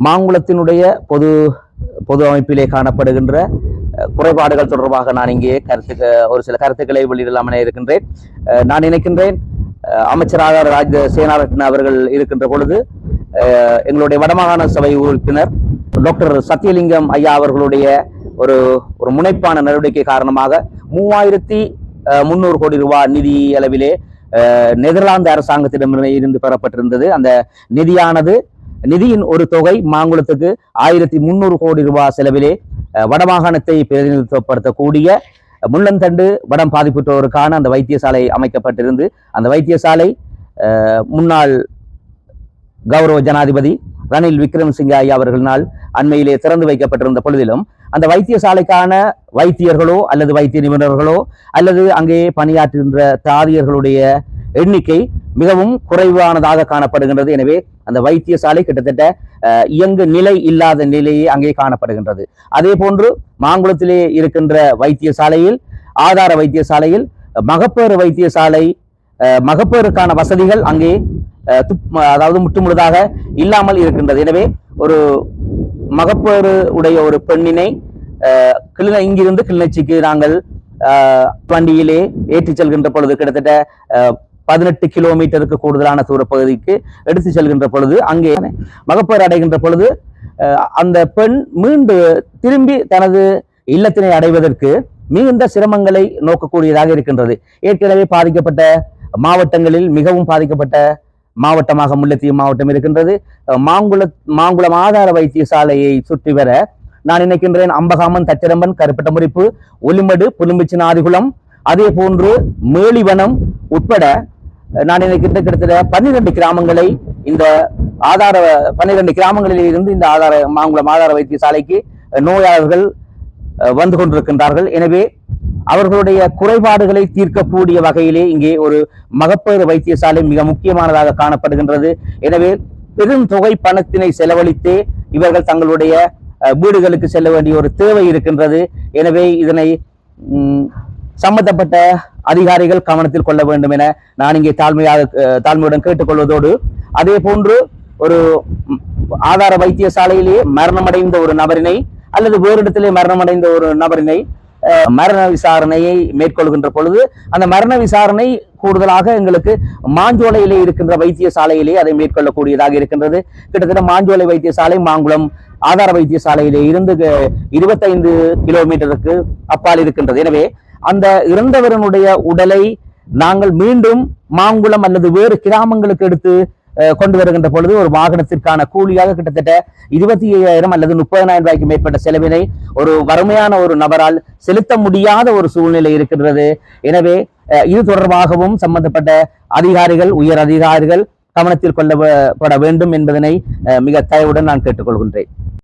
மாங்குளத்தினுடைய பொது பொது அமைப்பிலே காணப்படுகின்ற குறைபாடுகள் தொடர்பாக நான் இங்கே கருத்து ஒரு சில கருத்துக்களை வெளியிடலாம் என இருக்கின்றேன் நான் நினைக்கின்றேன் அமைச்சராக ராஜ சேனாரத்ன அவர்கள் இருக்கின்ற பொழுது எங்களுடைய வடமாகாண சபை உறுப்பினர் டாக்டர் சத்தியலிங்கம் ஐயா அவர்களுடைய ஒரு ஒரு முனைப்பான நடவடிக்கை காரணமாக மூவாயிரத்தி முந்நூறு கோடி ரூபாய் நிதி அளவிலே நெதர்லாந்து அரசாங்கத்திடம் இருந்து பெறப்பட்டிருந்தது. அந்த நிதியானது நிதியின் ஒரு தொகை மாங்குளத்துக்கு ஆயிரத்தி முந்நூறு கோடி ரூபாய் செலவிலே வடமாகாணத்தை பிரதிநிதித்துவப்படுத்தக்கூடிய முள்ளந்தண்டு வடம் பாதிப்புற்றோருக்கான அந்த வைத்தியசாலை அமைக்கப்பட்டிருந்து அந்த வைத்தியசாலை முன்னாள் கௌரவ ஜனாதிபதி ரணில் விக்ரமசிங்க ஐயா அவர்களினால் அண்மையிலே திறந்து வைக்கப்பட்டிருந்த பொழுதிலும் அந்த வைத்தியசாலைக்கான வைத்தியர்களோ அல்லது வைத்திய நிபுணர்களோ அல்லது அங்கே பணியாற்றுகின்ற தாதியர்களுடைய எண்ணிக்கை மிகவும் குறைவானதாக காணப்படுகின்றது. எனவே அந்த வைத்தியசாலை கிட்டத்தட்ட இயங்கு நிலை இல்லாத நிலையே அங்கே காணப்படுகின்றது. அதே போன்று மாங்குளத்திலே இருக்கின்ற வைத்தியசாலையில் ஆதார வைத்தியசாலையில் மகப்பேறு வைத்தியசாலை மகப்பேருக்கான மகப்பேறுக்கான வசதிகள் அங்கே துப்- அதாவது முற்றுமுழுதாக இல்லாமல் இருக்கின்றது. எனவே ஒரு மகப்பேறு உடைய ஒரு பெண்ணினை கிளி இங்கிருந்து கிளிநொச்சிக்கு நாங்கள் வண்டியிலே ஏற்றிச் செல்கின்ற பொழுது கிட்டத்தட்ட பதினெட்டு கிலோமீட்டருக்கு கூடுதலான சூரப்பகுதிக்கு எடுத்து செல்கின்ற பொழுது அங்கே மகப்பேறு அடைகின்ற பொழுது அந்த பெண் மீண்டு திரும்பி தனது இல்லத்தினை அடைவதற்கு மிகுந்த சிரமங்களை நோக்கக்கூடியதாக இருக்கின்றது. ஏற்கனவே பாதிக்கப்பட்ட மாவட்டங்களில் மிகவும் பாதிக்கப்பட்ட மாவட்டமாக முல்லைத்தீவு மாவட்டம் இருக்கின்றது. மாங்குள மாங்குளம் ஆதார வைத்தியசாலையை சுற்றி வர நான் நினைக்கின்றேன் அம்பகாமன் தச்சரம்பன் கருப்பட்ட முறிப்பு ஒலிமடு புலும்பிச்சின் ஆதிகுளம் அதே போன்று மேலிவனம் உட்பட நான் எனக்கு கிட்டத்தட்ட பன்னிரெண்டு கிராமங்களை இந்த ஆதார பன்னிரெண்டு கிராமங்களில் இருந்து இந்த ஆதார மாங்குளம் ஆதார வைத்தியசாலைக்கு நோயாளர்கள் வந்து கொண்டிருக்கின்றார்கள். எனவே அவர்களுடைய குறைபாடுகளை தீர்க்கக்கூடிய வகையிலே இங்கே ஒரு மகப்பேறு வைத்தியசாலை மிக முக்கியமானதாக காணப்படுகின்றது. எனவே பெரும் தொகை பணத்தினை செலவழித்தே இவர்கள் தங்களுடைய வீடுகளுக்கு செல்ல வேண்டிய ஒரு தேவை இருக்கின்றது. எனவே இதனை சம்பந்தப்பட்ட அதிகாரிகள் கவனத்தில் கொள்ள வேண்டும் என நான் இங்கே தாழ்மையாக தாழ்மையுடன் கேட்டுக்கொள்வதோடு அதே போன்று ஒரு ஆதார வைத்தியசாலையிலேயே மரணமடைந்த ஒரு நபரினை அல்லது வேறு இடத்திலே மரணமடைந்த ஒரு நபரினை மரண விசாரணையை மேற்கொள்கின்ற பொழுது அந்த மரண விசாரணை கூடுதலாக எங்களுக்கு மாஞ்சோலையிலே இருக்கின்ற வைத்தியசாலையிலே அதை மேற்கொள்ளக்கூடியதாக இருக்கின்றது. கிட்டத்தட்ட மாஞ்சோலை வைத்தியசாலை மாங்குளம் ஆதார வைத்தியசாலையிலே இருந்து இருபத்தைந்து கிலோமீட்டருக்கு அப்பால் இருக்கின்றது. எனவே அந்த இறந்தவரனுடைய உடலை நாங்கள் மீண்டும் மாங்குளம் அல்லது வேறு கிராமங்களுக்கு எடுத்து கொண்டு வருகின்ற பொழுது ஒரு வாகனத்திற்கான கூலியாக கிட்டத்தட்ட இருபத்தி ஐயாயிரம் அல்லது முப்பதனாயிரம் ரூபாய்க்கு மேற்பட்ட செலவினை ஒரு வறுமையான ஒரு நபரால் செலுத்த முடியாத ஒரு சூழ்நிலை இருக்கின்றது. எனவே இது தொடர்பாகவும் சம்பந்தப்பட்ட அதிகாரிகள் உயர் அதிகாரிகள் கவனத்தில் கொள்ளப்பட வேண்டும் என்பதனை மிக தயவுடன் நான் கேட்டுக்கொள்கின்றேன்.